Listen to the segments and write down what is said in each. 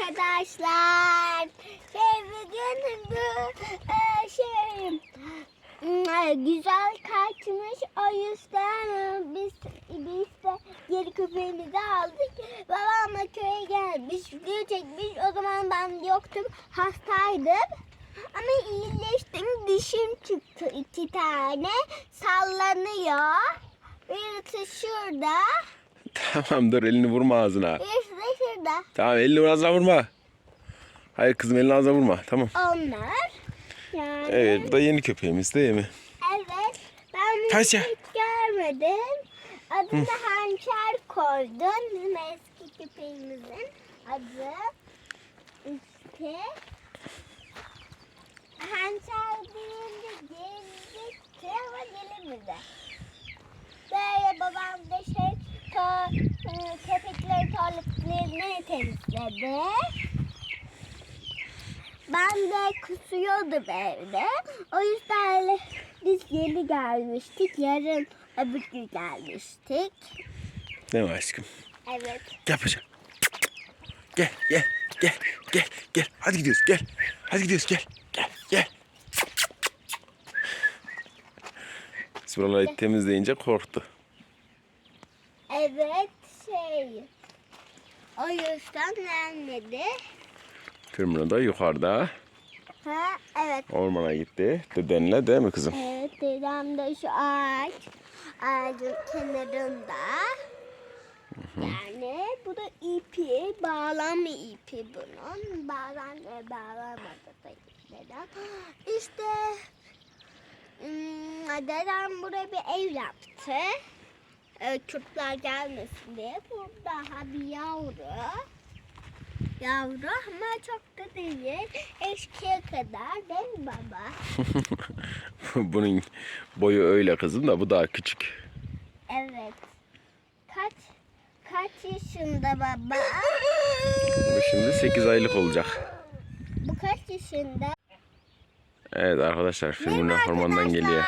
arkadaşlar. Şey bugün bu e, şey güzel kaçmış. O yüzden biz biz de geri köpeğimizi aldık. Babamla köye gelmiş. Video çekmiş. O zaman ben yoktum. Hastaydım. Ama iyileştim. Dişim çıktı iki tane. Sallanıyor. Birisi şurada. Tamam dur elini vurma ağzına. De şurada. Tamam elini ağzına vurma. Hayır kızım elini ağzına vurma. Tamam. Onlar. Yani. Evet bu da yeni köpeğimiz değil mi? Evet. Ben bunu hiç görmedim. Adını hançer koydum. Bizim eski köpeğimizin adı. İşte. Hançer deyince gelecekti ama gelemedi. Böyle babam da şey to, e, köpekleri tuvaletlerini temizledi. Ben de kusuyordum evde. O yüzden biz yeni gelmiştik. Yarın öbür gün gelmiştik. Değil mi aşkım? Evet. Gel paşa. Gel gel gel gel gel. Hadi gidiyoruz gel. Hadi gidiyoruz gel. Gel gel. Biz buraları temizleyince korktu. Evet şey. O yüzden gelmedi. Da yukarıda Ha evet. ormana gitti. Dedenle değil mi kızım? Evet dedem de şu ağaç. Ağacın kenarında. Yani bu da ipi, bağlama ipi bunun. Bağlan ve bağlamadı da dedem. İşte hmm, dedem buraya bir ev yaptı. Ee, Kurtlar gelmesin diye. Bu daha bir yavru. Yavru ama çok da değil. Eşkiye kadar değil mi baba? Bunun boyu öyle kızım da bu daha küçük. Evet. Kaç kaç yaşında baba? Bu şimdi 8 aylık olacak. Bu kaç yaşında? Evet arkadaşlar Merhaba ormandan geliyor.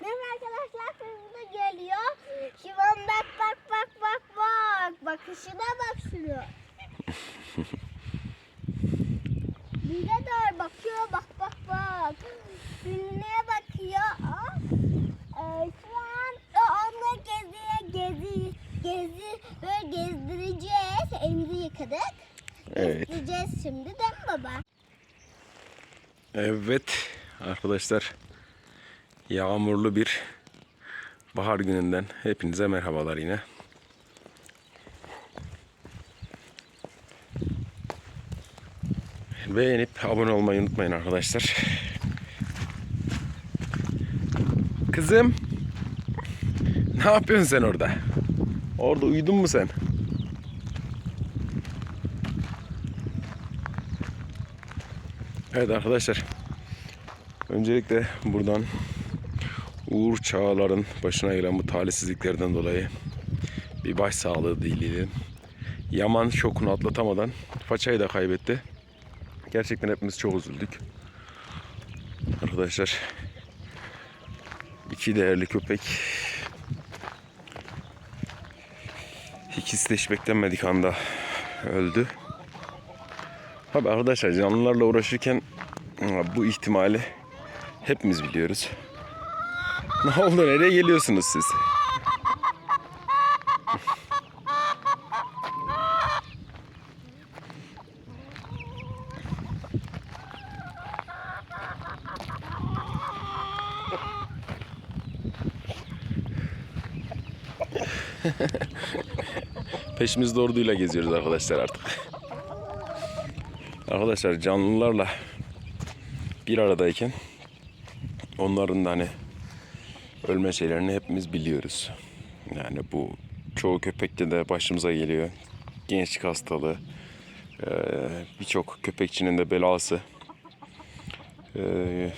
Merhaba arkadaşlar Firmino geliyor. Şivan bak bak bak bak bak. Bakışına bak şunu. Bir de doğru bakıyor bak bak bak. Firmino'ya bakıyor. Aa, Ee, şu an o onunla geziye gezi gezi böyle gezdireceğiz. Elimizi yıkadık. Evet. Gezdireceğiz şimdi değil mi baba? Evet arkadaşlar yağmurlu bir bahar gününden hepinize merhabalar yine. Beğenip abone olmayı unutmayın arkadaşlar. Kızım ne yapıyorsun sen orada? Orada uyudun mu sen? Evet arkadaşlar. Öncelikle buradan Uğur Çağlar'ın başına gelen bu talihsizliklerden dolayı bir baş sağlığı dileyelim. Yaman şokunu atlatamadan façayı da kaybetti. Gerçekten hepimiz çok üzüldük. Arkadaşlar iki değerli köpek ikisi de hiç beklenmedik anda öldü. Tabi arkadaşlar canlılarla uğraşırken bu ihtimali hepimiz biliyoruz. Ne oldu nereye geliyorsunuz siz? Peşimizde orduyla geziyoruz arkadaşlar artık. Arkadaşlar canlılarla bir aradayken onların da hani ölme şeylerini hepimiz biliyoruz. Yani bu çoğu köpekte de başımıza geliyor. Gençlik hastalığı, eee, birçok köpekçinin de belası. Eee,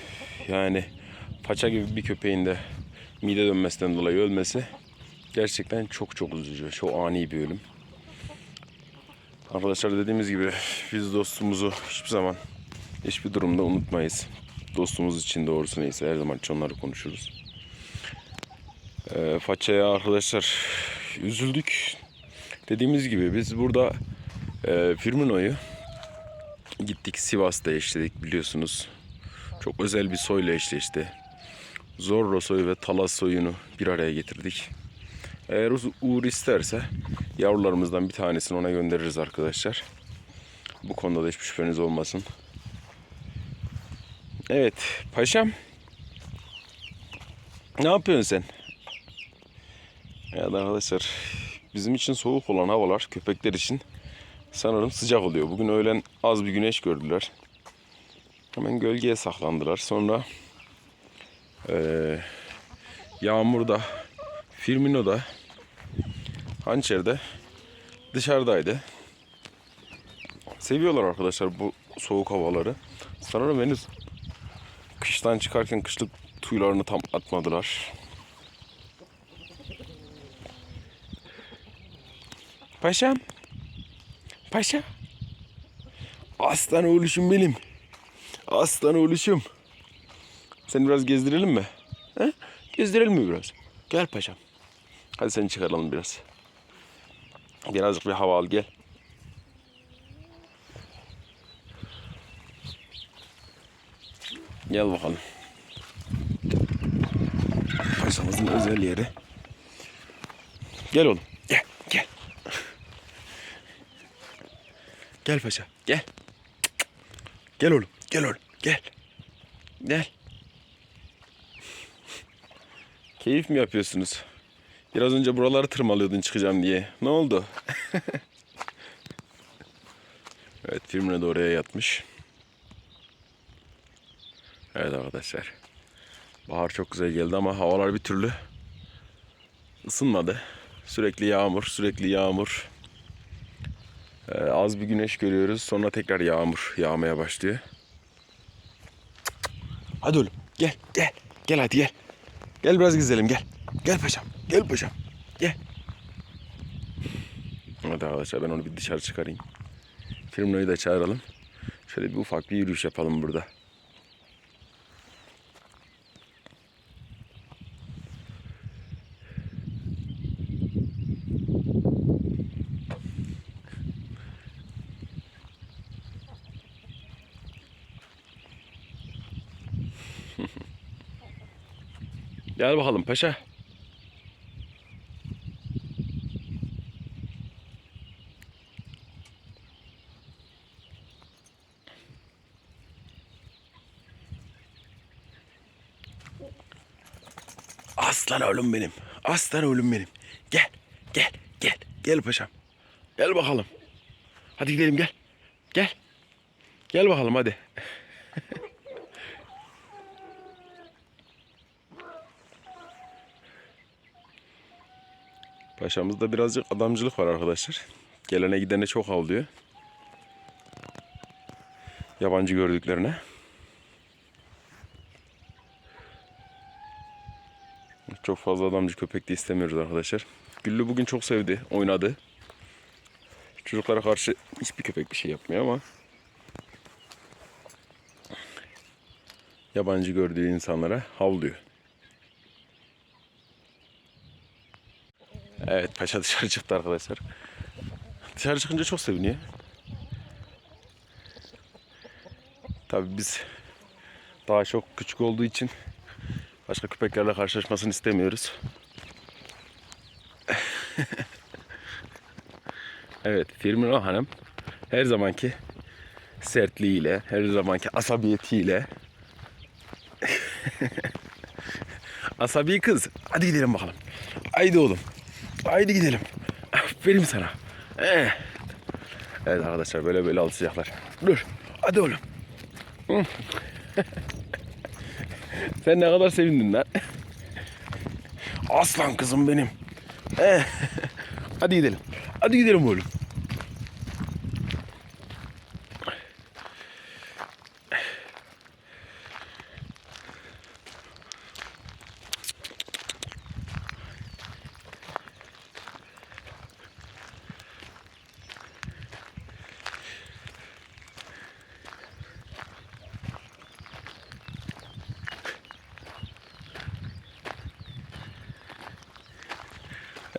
yani paça gibi bir köpeğin de mide dönmesinden dolayı ölmesi gerçekten çok çok üzücü. Çok ani bir ölüm. Arkadaşlar dediğimiz gibi biz dostumuzu hiçbir zaman hiçbir durumda unutmayız. Dostumuz için doğrusu neyse her zaman onları konuşuruz. Ee, Faça'ya arkadaşlar üzüldük. Dediğimiz gibi biz burada e, Firmino'yu gittik Sivas'ta eşledik biliyorsunuz. Çok özel bir soyla eşleşti. Zorro soyu ve Talas soyunu bir araya getirdik. Eğer Uğur isterse yavrularımızdan bir tanesini ona göndeririz arkadaşlar. Bu konuda da hiçbir şüpheniz olmasın. Evet paşam. Ne yapıyorsun sen? Evet arkadaşlar bizim için soğuk olan havalar köpekler için sanırım sıcak oluyor. Bugün öğlen az bir güneş gördüler. Hemen gölgeye saklandılar. Sonra eee Yağmur'da, Firmino'da, Hançer'de dışarıdaydı. Seviyorlar arkadaşlar bu soğuk havaları. Sanırım henüz kıştan çıkarken kışlık tüylerini tam atmadılar. Paşam. Paşa. Aslan oğluşum benim. Aslan oğluşum. Seni biraz gezdirelim mi? He? Gezdirelim mi biraz? Gel paşam. Hadi seni çıkaralım biraz. Birazcık bir hava al gel. Gel bakalım. Paşamızın özel yeri. Gel oğlum. Gel. Gel. Gel paşa. Gel. Gel oğlum. Gel oğlum. Gel. Gel. Keyif mi yapıyorsunuz? Biraz önce buraları tırmalıyordun çıkacağım diye. Ne oldu? evet Firmine de oraya yatmış. Evet arkadaşlar. Bahar çok güzel geldi ama havalar bir türlü ısınmadı. Sürekli yağmur, sürekli yağmur. Ee, az bir güneş görüyoruz. Sonra tekrar yağmur yağmaya başlıyor. Hadi oğlum gel gel. Gel hadi gel. Gel biraz gezelim gel. Gel paşam. Gel paşam. Gel. Hadi arkadaşlar ben onu bir dışarı çıkarayım. Firmino'yu da çağıralım. Şöyle bir ufak bir yürüyüş yapalım burada. Gel bakalım paşa. Aslan oğlum benim. Aslan oğlum benim. Gel. Gel. Gel. Gel paşam. Gel bakalım. Hadi gidelim gel. Gel. Gel bakalım hadi. Paşamızda birazcık adamcılık var arkadaşlar. Gelene gidene çok avlıyor. Yabancı gördüklerine. Çok fazla adamcı köpek de istemiyoruz arkadaşlar. Güllü bugün çok sevdi, oynadı. Çocuklara karşı hiçbir köpek bir şey yapmıyor ama yabancı gördüğü insanlara havlıyor. Evet paşa dışarı çıktı arkadaşlar. Dışarı çıkınca çok seviniyor. Tabii biz daha çok küçük olduğu için başka köpeklerle karşılaşmasını istemiyoruz. evet Firmino Hanım her zamanki sertliğiyle, her zamanki asabiyetiyle Asabi kız. Hadi gidelim bakalım. Haydi oğlum. Haydi gidelim. Aferin sana. Eh. Evet arkadaşlar böyle böyle alışacaklar. Dur. Hadi oğlum. Sen ne kadar sevindin lan. Aslan kızım benim. Eh. Hadi gidelim. Hadi gidelim oğlum.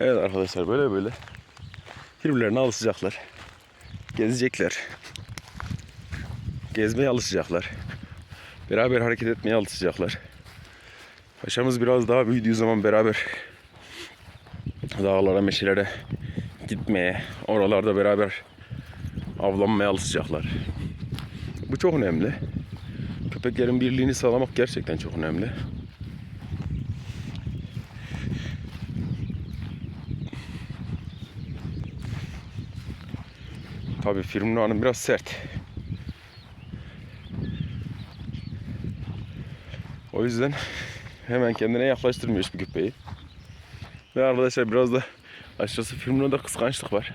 Evet arkadaşlar böyle böyle birbirlerine alışacaklar. Gezecekler. gezmeye alışacaklar. Beraber hareket etmeye alışacaklar. Paşamız biraz daha büyüdüğü zaman beraber dağlara, meşelere gitmeye, oralarda beraber avlanmaya alışacaklar. Bu çok önemli. Köpeklerin birliğini sağlamak gerçekten çok önemli. Tabii Firmino Hanım biraz sert. O yüzden hemen kendine yaklaştırmıyor hiçbir köpeği. Ve arkadaşlar biraz da açıkçası Firmino'da kıskançlık var.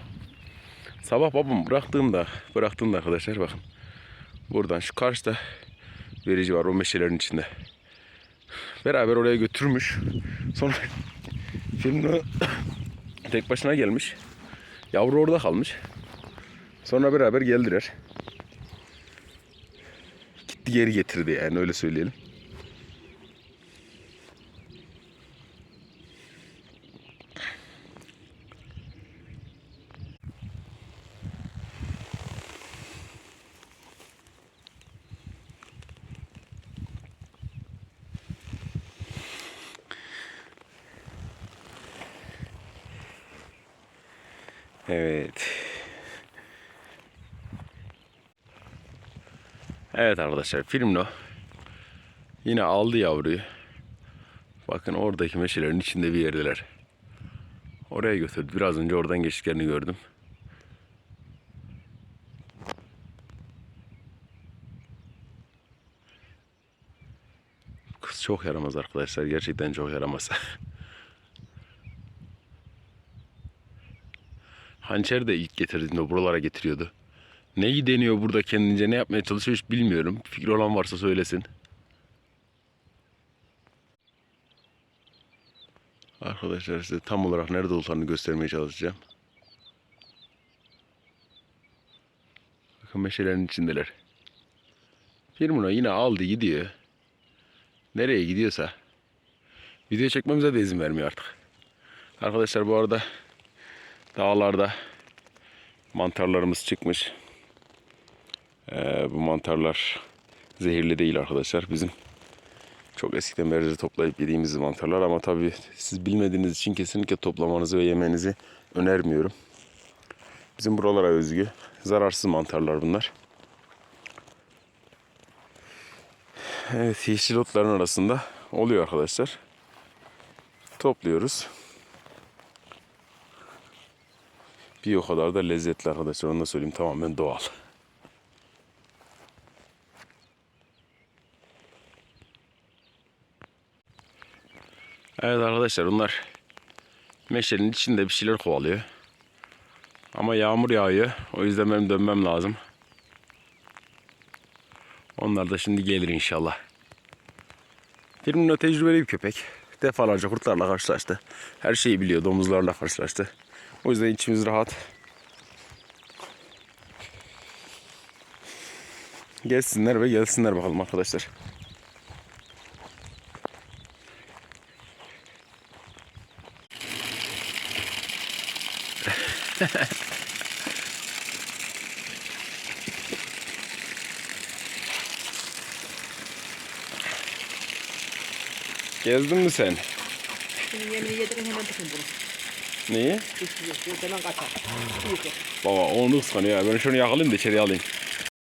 Sabah babam bıraktığımda, bıraktığımda arkadaşlar bakın. Buradan şu karşıda verici var o meşelerin içinde. Beraber oraya götürmüş. Sonra Firmino tek başına gelmiş. Yavru orada kalmış. Sonra beraber geldiler. Gitti geri getirdi yani öyle söyleyelim. Evet. Evet arkadaşlar Filmno yine aldı yavruyu. Bakın oradaki meşelerin içinde bir yerdeler. Oraya götürdü. Biraz önce oradan geçtiklerini gördüm. Kız çok yaramaz arkadaşlar. Gerçekten çok yaramaz. Hançer de ilk getirdiğinde buralara getiriyordu. Neyi deniyor burada kendince ne yapmaya çalışıyor hiç bilmiyorum. Fikri olan varsa söylesin. Arkadaşlar size tam olarak nerede olduklarını göstermeye çalışacağım. Bakın meşelerin içindeler. Firmino yine aldı gidiyor. Nereye gidiyorsa. Video çekmemize de izin vermiyor artık. Arkadaşlar bu arada dağlarda mantarlarımız çıkmış. Ee, bu mantarlar zehirli değil arkadaşlar. Bizim çok eskiden beri toplayıp yediğimiz mantarlar ama tabii siz bilmediğiniz için kesinlikle toplamanızı ve yemenizi önermiyorum. Bizim buralara özgü zararsız mantarlar bunlar. Evet yeşil otların arasında oluyor arkadaşlar. Topluyoruz. Bir o kadar da lezzetli arkadaşlar onu da söyleyeyim tamamen doğal. Evet arkadaşlar bunlar meşenin içinde bir şeyler kovalıyor. Ama yağmur yağıyor. O yüzden benim dönmem lazım. Onlar da şimdi gelir inşallah. Firmino tecrübeli bir köpek. Defalarca kurtlarla karşılaştı. Her şeyi biliyor. Domuzlarla karşılaştı. O yüzden içimiz rahat. Gelsinler ve gelsinler bakalım arkadaşlar. Gezdin mi sen? Şimdi yemeği yedirin hemen tutun bunu. Neyi? Hemen kaçar. Baba onu kıskanıyor ya. Ben şunu yakalayayım da içeriye alayım.